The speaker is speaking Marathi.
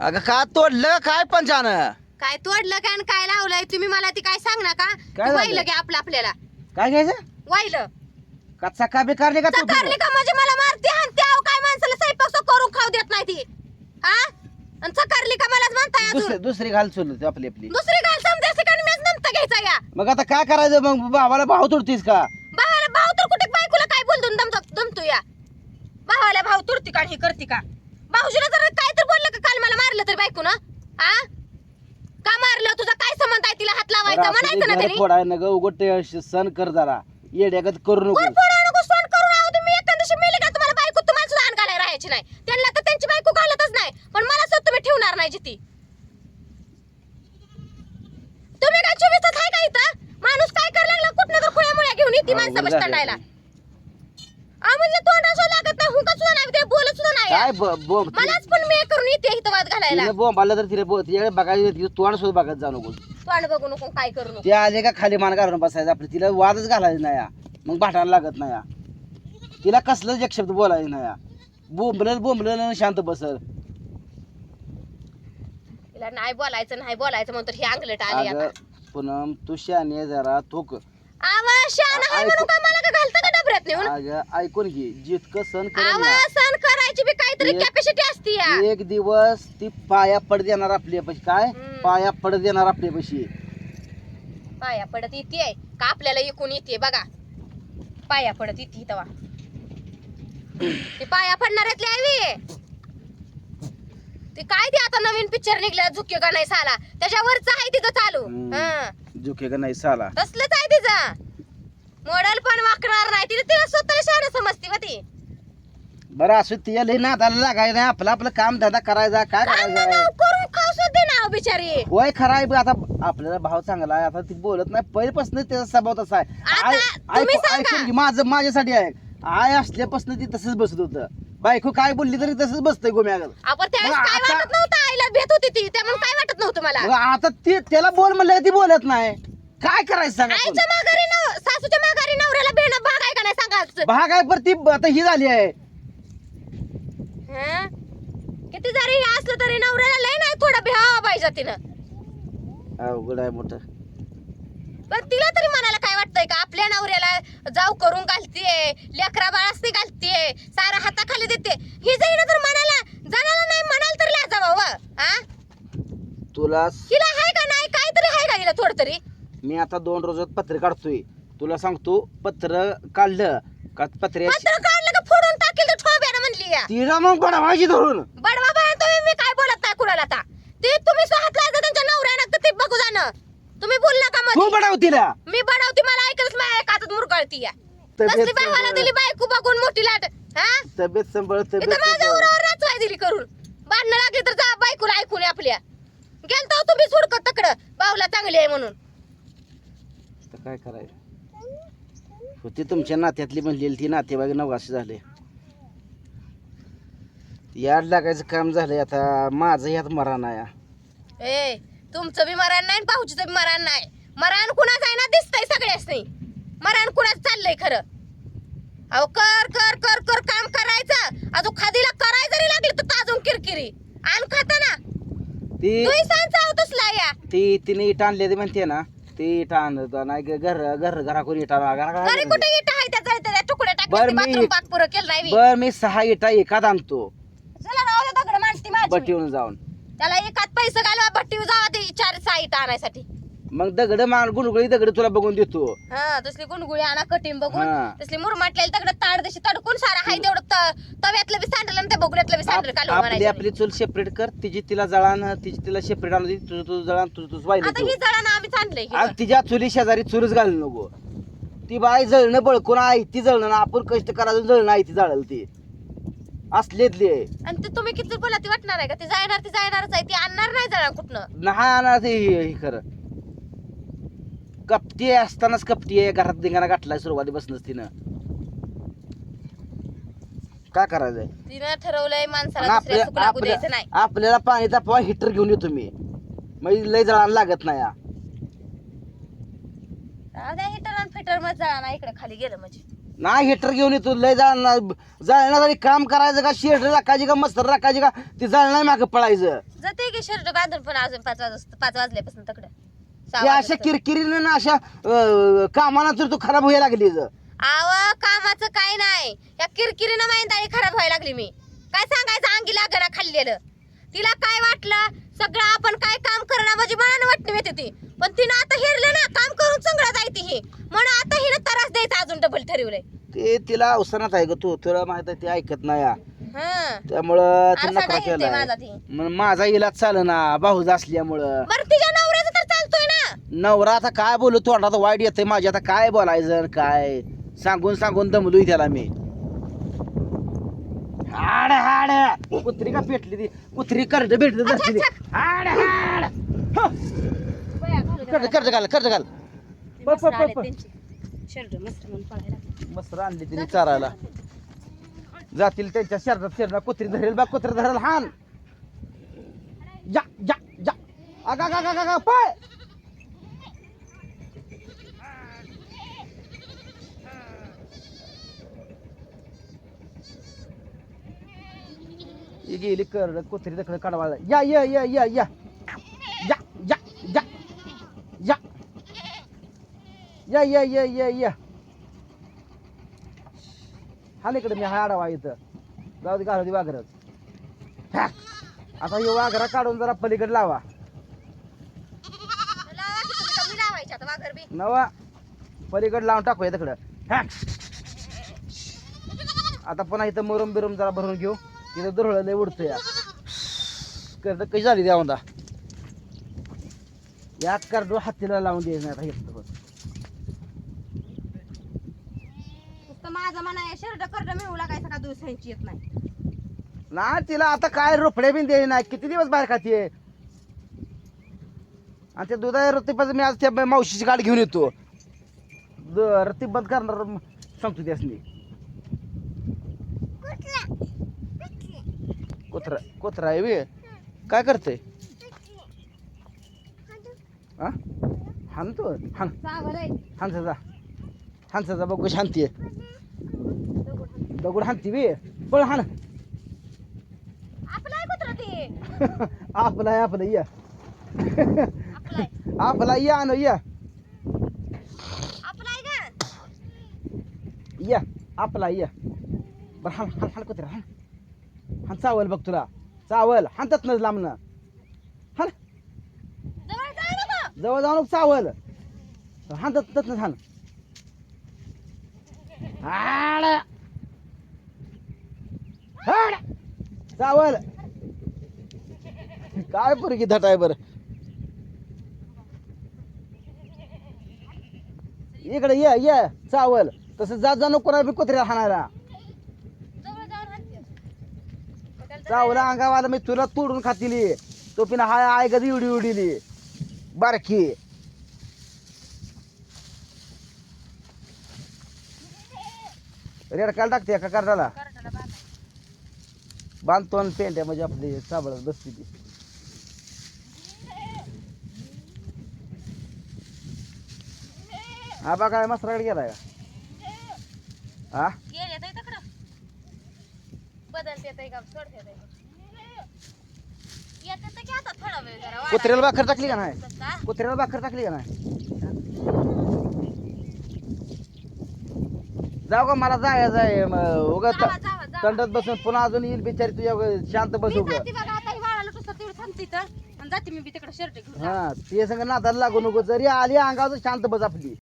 अगं का तोडलं? काय पंचानं काय तोडलं काय आणि काय लावलंय? तुम्ही मला ती काय सांग ना का झालं? वाहिलं की आपलं आपल्याला. काय घ्यायचं? वाहिलं. कच्चा का बेकारली का तू चकारली का म्हणजे मला मारते हाणते अहो काय माणसाला स्वयंपाक करून खाऊ देत नाही ती. हा? आणि चकारली का मलाच म्हणताय दुसरी अजून? दुसरी घाल चुल आपली आपली. दुसरी घाल समजा ठिकाणी मीच नंतर घ्यायचा या? मग आता काय करायचं? मग भावाला भाव तोडतीस का? भावाला भाव तर कुठे बायकोला काय बोलतो दमतो दमतो या? भावाला भाव तुरती का आणि हे करते का? भाऊजीला जर काय तर बोललं का? काल मला मारलं तर बायको ना हा का मारलं? तुझा काय संबंध आहे? तिला हात लावायचा म्हणायचं ना त्याने? फोडाय न ग उगट सण कर जरा. येड्यागत करू नको. कोण फोडा नको? सण करून आहो तुम्ही. एका दिवशी मेले का तुम्हाला बायको? तुम्हाला सुद्धा अंग घालायला राहायची नाही. त्यांना तर त्यांची बायको घालतच नाही. पण मला सुद्धा तुम्ही ठेवणार नाही जिथे. तुम्ही काय चोवीस तास आहे का इथं? माणूस काय करायला लागला? कुठनं तर खुळ्या घेऊन येते माणसं बसतांडायला अहो म्हणजे तोंड असं लागत नाही हुंका सुद्धा नाही ते बोलत सुद्धा नाही. काय ब- बोंब ती- मलाच पण मी करून येते इथं वाद घालायला. तिने बोंब आलं तर तिने बो- तिच्याकडे बघायचं तिचं तोंड सुद्धा बघत जाऊ नको तोंड बघू नको काय करू नको. ते आले का खाली मान घालून बसायचं आपलं. तिला वादच घालायचं नाही हा. मग भाटायला लागत नाही. तिला कसलंच एक शब्द बोलायचं नाही हा. बोंबलं बोंबलं आणि शांत बसल. तिला नाही बोलायचं नाही बोलायचं म्हणतो ही अंगलट आली अगं आता. पूनम तू शाने आहे जरा थोक आवाज शान आहे म्हणून का मला का घालतं का डबऱ्यात नेऊन? अगं ऐकून घे. जितकं सण करेल ना, आवाज करायची बी काहीतरी एक- कॅपॅसिटी असते या. एक दिवस ती पाया पड देणार आपल्या पशी. काय? हम्म. पाया पड देणार आपल्या पशी. पाया पडत येते का आपल्याला इकून येते बघा. पाया पडत येते तवा. ती पाया पडणाऱ्यातली आहे ती काय ती आता नवीन पिक्चर निघला झुके का नाही साला? त्याच्यावरच आहे तिचं चालू. हम्म. हं. झुके का नाही साला. तसलंच आहे तिचं. मॉडेल पण वाकणार नाही. तिने तिला स्वतःला शहाणं समजते का ती. बरं असं तिच्या लई नादाला लागायचं नाही आपलं आपलं काम धंदा करायचा काय काम करायचं? धंदा आहे करून खाऊ सुद्धा ना बिचारी. होय खरं आहे आता आपल्याला भाव चांगला आहे. आता ती बोलत नाही. पहिल्यापासून त्याचा स्वभाव तसा आहे. आता आय- तुम्ही ऐकू- सांगा. ऐकून घे, माझं माझ्यासाठी आहे. आय असल्यापासून ती तसंच बसत होतं. बायको काय बोलली तरी तसंच बसतंय गोम्यागत आपण त्यावेळेस मग काय आता- वाटत नव्हतं आईला भेट होती ती. त्यामुळे काय मला. मग आता ते त्याला बोल म्हणलं ती बोलत नाही. काय करायचं सांगा आपण? आईच्या माघारी नव सासूच्या माघारी नवऱ्याला भेणं भाग आहे का नाही सांगायचं भाग आहे पर ती आता ही झाली आहे. हं? किती जरी हे असलं तरी नवऱ्याला लय नाही थोडं भेवा पाहिजे तिनं. अवघड आहे मोठं. पण तिला तरी मनाला काय वाटतंय का? आपल्या नवऱ्याला जाऊ करून घालतीये लेकरा बाळासनी घालतीये सारा हाताखाली देते. ही जाईन तर मनाला जणाला नाही म्हणाल तरी लाजावं व. हा तुला हिला आहे का नाही? काहीतरी आहे का हिला थोडं तरी मी आता दोन रोजात पत्र काढतोय. तुला सांगतो पत्र काढलं का मात्र काढलं का फोडून टाकेल तर ठोब्यानं म्हणली या. तिला मग बडवायची धरून. बडवा बाय तुम्ही मी काय बोलत नाही कुणाला आता? ते तुम्ही हात लागा त्यांच्या नवऱ्यानं तर ते बघू जाणं तुम्ही बोल नका तू मध्ये बडव तिला. मी बनवते मला ऐकलंच माझ्या कातात मुरगळती या. कसली. दिली बायको बघून मोठी लाट हा? तब्येत सांभाळ इथं तब्येत माझ्या सांभाळ. उरावर नाचवाय दिली करून. भांडणं लागली तर जा बायकोला ऐकून आपल्या. गेलतो तुम्ही सुडकत तकडं. बावला चांगली आहे म्हणून. आता काय करायचं? होती तुमच्या नात्यातली म्हणलेली ती नातेवाईक नवगाशी झाले. याड लागायचं काम झालंय आता. माझं यात मरण आहे. ए तुमचं बी मरण नाही पाहुचं बी मरण नाही. मरण कुणाच आहे ना? दिसतंय सगळ्याच नाही मरण कुणाच चाललंय खरं? अहो कर कर कर कर काम करायचं. अजून खादीला कराय जरी लागली तर अजून किरकिरी आण खाताना ती दुई सांचा तसला या. ती तिने इट आणले ते म्हणते ना ती इट आणत नाही ग- घर घर घराकून इट आणा घरा- कुठे इट आहे त्याचा? त्याच्या तुकडे बरं, टाकले मी- बाथरूम पाक पुरं केलं नाही मी. बर मी सहा इटा एकात आणतो. चला राहू दे दगड माणसती माझी. बटीवून जाऊन. त्याला एकात पैसे घालवा भट्टी जावा ते चार सहा इट आणायसाठी. मग दगड गुणगुळी दगड तुला बघून देतो. हा तसली गुणगुळी आणा कटीम बघून. तसली मुरमाटलेली दगड ताड दशी तडकून सारा हाय तेवढं त- तव्यातलं बी सांडलं आणि त्या बी सांडलं आपली म्हणायचं. आपली चूल सेपरेट कर तिची तिला जळान तिची तिला सेपरेट आणून दे तुझं तुझं जळान तुझं तुझं वाहिलं आता ही जळानं आम्ही सांडलंय आणि तिच्या चुली शेजारी चुलच घालू नको. ती बाई जळणं बळकून आहे ती जळणं ना आपण कष्ट करायचं जळणं आहे ती जाळल ती. असलेतली आहे आणि ते तुम्ही किती बोला ती वाटणार आहे का? ती जाणार ती जाणारच आहे ती आणणार नाही जळा कुठनं? नाही आणणार ते हे हे खरं. कपटी असतानाच कपटी आहे घरात धिंगाणा गाठलाय सुरुवातीपासूनच तिनं. काय करायचंय? तिनं ठरवलंय आणि माणसाला आपल्या दुसऱ्या सुख लागू आपल्या- द्यायचं नाही. आपल्याला पाणी तापवा हिटर घेऊन येतो मी. म्हणजे लय जळायला लागत नाही हा. राहू द्या हिटर आणि फिटर मग ना इकडे खाली गेलं म्हणजे. नाही हिटर घेऊन येतो लय जाळणार जाळण्यासाठी काम करायचं का? शेड राखायची का? मस्त राखायची का? ते जाळणार मागं पळायचं. जाते की शर्ट बांधून पण अजून पाच वाज पाच वाजल्यापासून तकडं. ते अशा. किरकिरीने ना अशा अं, कामाला तर तू खराब व्हायला लागली ज. आव कामाचं काय नाही. या किरकिरीनं माहिती खराब व्हायला लागली मी. काय सांगायचं? अंगी लागना खाल्लेलं. तिला काय वाटलं? सगळं आपण काय काम करणं म्हणजे मनानं वाटणं येते ती. पण तिनं आता हेरलं ना काम करून चंगळत आहे ती ही. म्हणून आता हिनं त्रास द्यायचा अजून डबल ठरवलंय. ते तिला अवसरात आहे ग तू. तुला माहीत आहे ते ऐकत नाही या. हं. त्यामुळं ते नाही केलाय. माझा ती. मग माझा इलाज चाल ना भाऊज असल्यामुळं. बरं तिच्या नवऱ्याचं नवरा आता काय बोलू तोंडात वाईट येते माझी. आता काय बोलायचं काय? सांगून सांगून दमलोय त्याला मी. हाड हाड. कुत्री का पेटली ती? कुत्री कर्ज भेटली धरती ती. हाड हाड. ह, बया, घालू दे कर्ज कर्ज घाल कर्ज घाल. ती आले. त्यांची. शर्ट मस्त म्हणून पळायला लागले. मस्त आणली तिने चारायला. जातील त्यांच्या शरीरात शरीरात कुत्री धरेल बा कुत्री धरेल. हान जा जा जा. अगा गा गा गा पळ. ही गेली कर कुत्री तिकडे काढवायला या या या या या. या या या. या. या या या या या. हा इकडे मी हा आडावा इथं. जाऊ दे घालू दे वाघरच आता हे वाघरा काढून जरा पलीकडे लावा. लावा नवा. पलीकडे लावून टाकूया तिकडं आता पुन्हा इथं मुरुम बिरुम जरा भरून घेऊ. तिथं दुरळ लय उडतं या. करत कशी झाली द्या यात करडू हातीला लावून द्यायचं नाही आता. नुसतं माझं म्हणा शर्ट कर्ज मिळू लागायचं का? दुसऱ्यांची येत नाही. ना तिला आता काय रोपडे बिन द्याय नाही किती दिवस बाहेर खाते आणि त्या दुधा रतीपाचं मी आज त्या मावशीची गाडी घेऊन येतो. रतीप बंद करणार सांगतो त्यासनी. कोथरा कोथरा आहे वे काय करते हा हाणतो हाण चावल आहे हाणचा हाणचा बघू शांती आहे. दगड हाणती वे पळ हाण आपलं कुत्र आपला या. आपलं या आण या. या आपला या. बरं हाण हाण हाण कुत्रा हाण हाण चावल बघ तुला. चावल. हाणतात न लांबनं हाण. जवळ जाऊ नको. चावल. हाणतात तत हाण. हाड. हाड. चावल. काय पोरगी धट आहे बरं. इकडे ये ये. चावल. तसं जात जा नको ना बी कुत्र्याला हाणायला जवळ जाऊन हाणते चावला अंगावाला मी तुला तोडून खातील. तो पिना हाय आय कधी उडी उडीली. बारकी. रेड काल टाकते का कार्डाला. बांधा. बांधतो आणि पेंट आहे म्हणजे आपली चाबळत बसते ती. हा बा काय मसराकडे गेलाय का? हा येते का? सोडते येते येते तर की आता थोडा वेळ जरा वाढा. कुत्र्याला भाकर टाकली का नाही. कुत्र्याला भाकर टाकली का नाही? जाऊ का मला जायचं आहे उगा जावा, जावा, जावा. तंडत बसून पुन्हा अजून येईल बिचारी तुझ्या उगा शांत बसू मी ग जाते बघा आता ही वाळाला नुसतं तेवढं थांबते इथं. आणि जाते मी बी तिकडे शर्ट घेऊन. हा ते संग नादाला लागू नको. जरी आली अंगावर शांत बस आपली.